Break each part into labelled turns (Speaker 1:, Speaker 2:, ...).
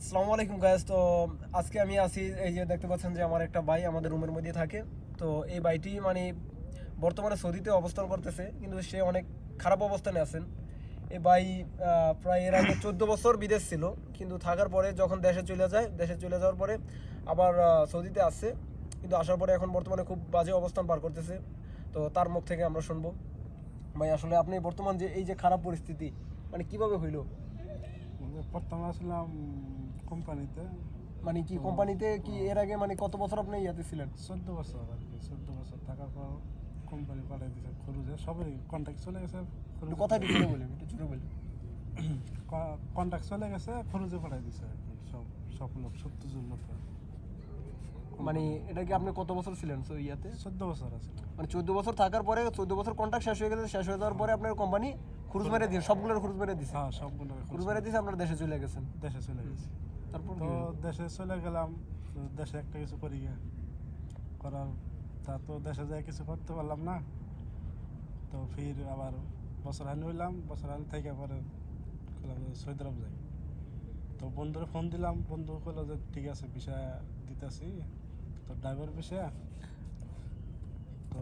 Speaker 1: আসসালামু আলাইকুম গাইস তো আজকে আমি আছি এই যে দেখতে পাচ্ছেন যে আমার একটা ভাই আমাদের রুমের মধ্যে থাকে। তো এই ভাইটি মানে বর্তমানে সৌদিতে অবস্থান করতেছে, কিন্তু সে অনেক খারাপ অবস্থানে আছেন। এই ভাই প্রায় এর আগে চোদ্দ বছর বিদেশ ছিল, কিন্তু থাকার পরে যখন দেশে চলে যায়, দেশে চলে যাওয়ার পরে আবার সৌদিতে আসছে কিন্তু আসার পরে এখন বর্তমানে খুব বাজে অবস্থান পার করতেছে। তো তার মুখ থেকে আমরা শুনব। ভাই, আসলে আপনি বর্তমান যে এই যে খারাপ পরিস্থিতি মানে কীভাবে হইল?
Speaker 2: প্রথমে আসলাম কোম্পানিতে
Speaker 1: মানে কি কোম্পানিতে কি এর আগে মানে কত বছর আপনি ইয়াতে ছিলেন
Speaker 2: চোদ্দ বছর আর কি চোদ্দ বছর থাকার পর কোম্পানি পাঠিয়ে দিয়েছে খরুজে সবাই কন্ট্যাক্ট চলে গেছে
Speaker 1: কথা একটু জোরে বলি একটু জোরে বলি
Speaker 2: কন্ট্যাক্ট চলে গেছে খরুজে পাঠিয়ে দিয়েছে আর কি সব সব লোক সত্তর জন লোক
Speaker 1: মানে এটা কি আপনি কত বছর ছিলেন? সো ইয়াতে?
Speaker 2: চোদ্দ বছর আছে।
Speaker 1: মানে চোদ্দ বছর থাকার পরে চোদ্দ বছর কন্ট্রাক্ট শেষ হয়ে গেছে শেষ হয়ে যাওয়ার পরে আপনার কোম্পানি খুরুজ মেরে দিয়ে সবগুলোর খুরুজ মেরে দিছে
Speaker 2: হ্যাঁ সবগুলো
Speaker 1: খুরুজ মেরে দিছে আপনার দেশে চলে গেছেন।
Speaker 2: দেশে চলে গেছে।
Speaker 1: তারপর
Speaker 2: তো দেশে চলে গেলাম দেশে একটা কিছু করি করার তা তো দেশে যায় কিছু করতে পারলাম না। তো ফির আবার বছর হানি হইলাম বছর হানি থেকে পরে সৌদি আরব যাই। তো বন্ধুরে ফোন দিলাম বন্ধু কইলো যে ঠিক আছে ভিসা দিতেছি। তো ড্রাইভার ভিসা তো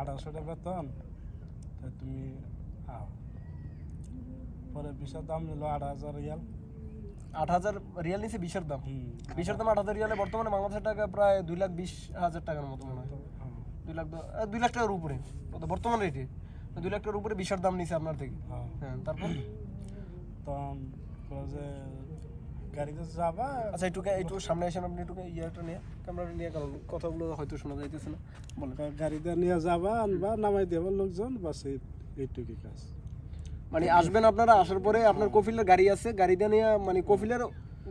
Speaker 2: আঠারোশো টাকা বেতন তো তুমি আও। পরে ভিসার দাম নিল আট হাজার রিয়াল।
Speaker 1: আট হাজার রিয়াল নিছে বিশের দাম? বিশের দাম আট হাজার। রিয়ালে বর্তমানে বাংলাদেশের টাকা প্রায় দুই লাখ বিশ হাজার টাকার মতো মনে হয়।
Speaker 2: হ্যাঁ,
Speaker 1: দুই লাখ দুই লাখ টাকার উপরে। বর্তমান রেটে। দুই লাখ টাকার উপরে বিশের দাম নিছে আপনার থেকে।
Speaker 2: হ্যাঁ।
Speaker 1: হ্যাঁ তারপর?
Speaker 2: তখন যে গাড়িতে যাবা।
Speaker 1: আচ্ছা একটু একটু সামনে আসেন আপনি একটু ইয়েটা নিয়ে। ক্যামেরাটা নিয়ে কারণ কথাগুলো হয়তো শোনা যাইতেছে না। বলেন।
Speaker 2: গাড়িতে নিয়ে যাবা আনবা নামাই দেবা লোকজন বাস এইটুকুই কাজ।
Speaker 1: মানে আসবেন আপনারা আসার পরে আপনার কফিলের গাড়ি আছে। নিয়ে মানে কফিলের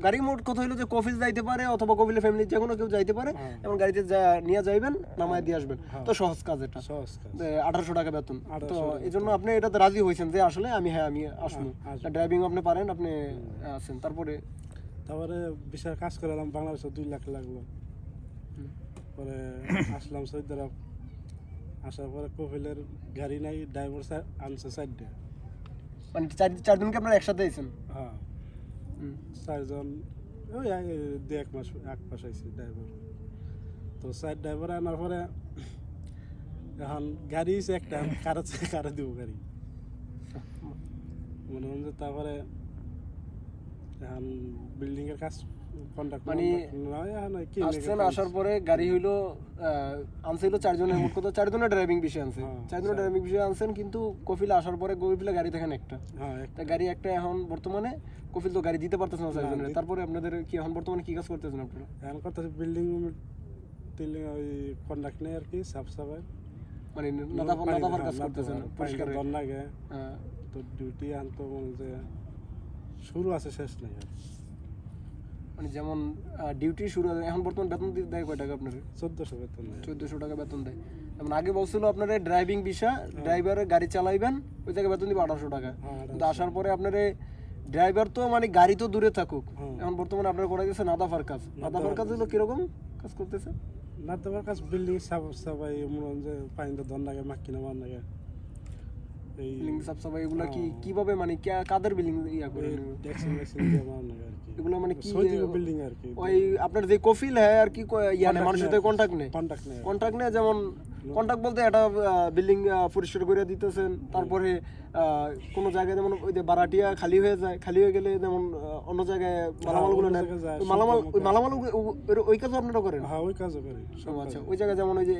Speaker 1: গাড়ি মোট কথা হলো যে কফিল যাইতে পারে অথবা কফিলের ফ্যামিলি যে কোনো কেউ যাইতে পারে
Speaker 2: হ্যাঁ।
Speaker 1: এবং গাড়িতে নিয়ে যাইবেন নামায় দিয়ে আসবেন।
Speaker 2: হ্যাঁ।
Speaker 1: তো সহজ কাজ এটা। আঠারোশো টাকা বেতন। তো এই জন্য আপনি এটাতে রাজি হয়েছেন যে আসলে আমি হ্যাঁ আমি আসব।
Speaker 2: হ্যাঁ, আসব।
Speaker 1: ড্রাইভিং আপনি পারেন আপনি আছেন। তারপরে
Speaker 2: তারপরে বিশাল কাজ করলাম বাংলাদেশে দুই লাখ লাগল। পরে আসলাম সৌদি আরব। আসার পরে কপিলের গাড়ি নাই ড্রাইভার আনছে চারটে।
Speaker 1: মানে চার চারজনকে আপনারা একসাথে আইছেন
Speaker 2: হ্যাঁ। চারজন ওই এক- দু এক মাস এক মাস আইছে ড্রাইভার তো চার ড্রাইভার আনার পরে এখন গাড়ি হচ্ছে একটা কারও কারও দিব গাড়ি। মনে হন যে তারপরে এখন বিল্ডিং এর কাজ কন্ট্রাক্ট
Speaker 1: মানে-
Speaker 2: নয় এখন কি
Speaker 1: আসছেন আসার পরে গাড়ি হইল আনছে হইল চারজনের মোট কথা চারজনের ড্রাইভিং বিষয় আনছে
Speaker 2: হ্যাঁ,
Speaker 1: চারজনের ড্রাইভিং বিষয় আনছেন কিন্তু কফিল আসার পরে কফিলে গাড়ি দেখেন একটা
Speaker 2: হ্যাঁ
Speaker 1: তা গাড়ি একটা এখন বর্তমানে কফিল তো গাড়ি দিতে পারতেছে না চারজনের তারপরে আপনাদের কি এখন বর্তমানে কি কাজ করতেছেন আপনারা
Speaker 2: এখন কথা বিল্ডিং বিল্ডিং ওই কন্ট্রাক্ট নেই আর কি সাফ সাফাই
Speaker 1: মানে নাদা কাজ করতেছেন পরিষ্কার
Speaker 2: দন লাগে
Speaker 1: হ্যাঁ।
Speaker 2: তো ডিউটি আন তো মনে যে শুরু আছে শেষ নাই
Speaker 1: মানে যেমন ডিউটি শুরু হয়- এখন বর্তমান বেতন দি- দেয় কয় টাকা আপনার
Speaker 2: চোদ্দশো বেতন নেই
Speaker 1: চোদ্দশো টাকা বেতন দেয়। যেমন আগে বলছিল আপনার ড্রাইভিং বিষয় ড্রাইভারের গাড়ি চালাইবেন ওই জায়গায় বেতন দিবে আঠারোশো টাকা।
Speaker 2: হ্যাঁ,
Speaker 1: কিন্তু আসার পরে আপনার ড্রাইভার তো মানে গাড়ি তো দূরে থাকুক। এখন বর্তমানে আপনার করা গেছে নাদাফার কাজ। নাদাফার কাজ হলো কীরকম কাজ করতেছে?
Speaker 2: না তোমার কাছে বিল্ডিং সাফাই মনে হয় যে পানিতে দন লাগে মাক্কি নামান লাগে। এই
Speaker 1: এগুলা কি কীভাবে মানে কাদের বিল্ডিং ইয়া করে
Speaker 2: দিয়ে আর কি।
Speaker 1: এগুলো মানে কি
Speaker 2: বিল্ডিং আর কি।
Speaker 1: ওই আপনার যে কফিল হ্যাঁ আর কি মানুষের সাথে কন্ট্যাক্ট নেই।
Speaker 2: কন্ট্যাক্ট নেই
Speaker 1: কন্ট্রাক্ট নেই যেমন কন্ট্রাক্ট বলতে একটা বিল্ডিং পরিষ্কার করে দিতেছেন। তারপরে কোনো জায়গায় যেমন ওই যে বারাটিয়া খালি হয়ে যায় খালি হয়ে গেলে যেমন অন্য জায়গায় মালামালগুলো
Speaker 2: অন্য
Speaker 1: নেন। মালামাল ওই মালামাল ওই কাজও আপনারা করেন?
Speaker 2: হ্যাঁ ওই কাজও করি সব
Speaker 1: আচ্ছা ওই জায়গায় যেমন ওই যে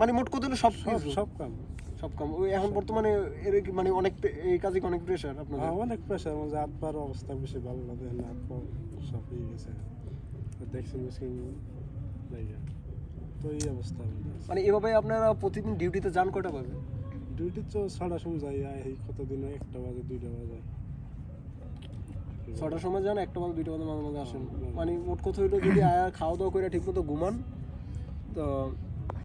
Speaker 1: মানে মোট হলো সব
Speaker 2: সব সব কাম।
Speaker 1: সব কাম। ওই এখন বর্তমানে এর মানে অনেক এই কাজে অনেক প্রেশার আপনাদের?
Speaker 2: হ্যাঁ অনেক প্রেশার মধ্যে হাত পার অবস্থা বেশি ভালো না হাত পা সব হয়ে গেছে। দেখছি মেশিন তো এই অবস্থা
Speaker 1: মানে এভাবে আপনারা প্রতিদিন ডিউটিতে যান কটা পাবে
Speaker 2: ডিউটি তো ছটার সময় যাই এই কতদিন? হয়, একটা বাজে দুইটা বাজে।
Speaker 1: ছটার সময় যান একটা বাজে দুইটা বাজে মাঝে মাঝে আসেন। মানে মোট কথা হইল যদি আয়া খাওয়া দাওয়া করে ঠিক মতো ঘুমান তো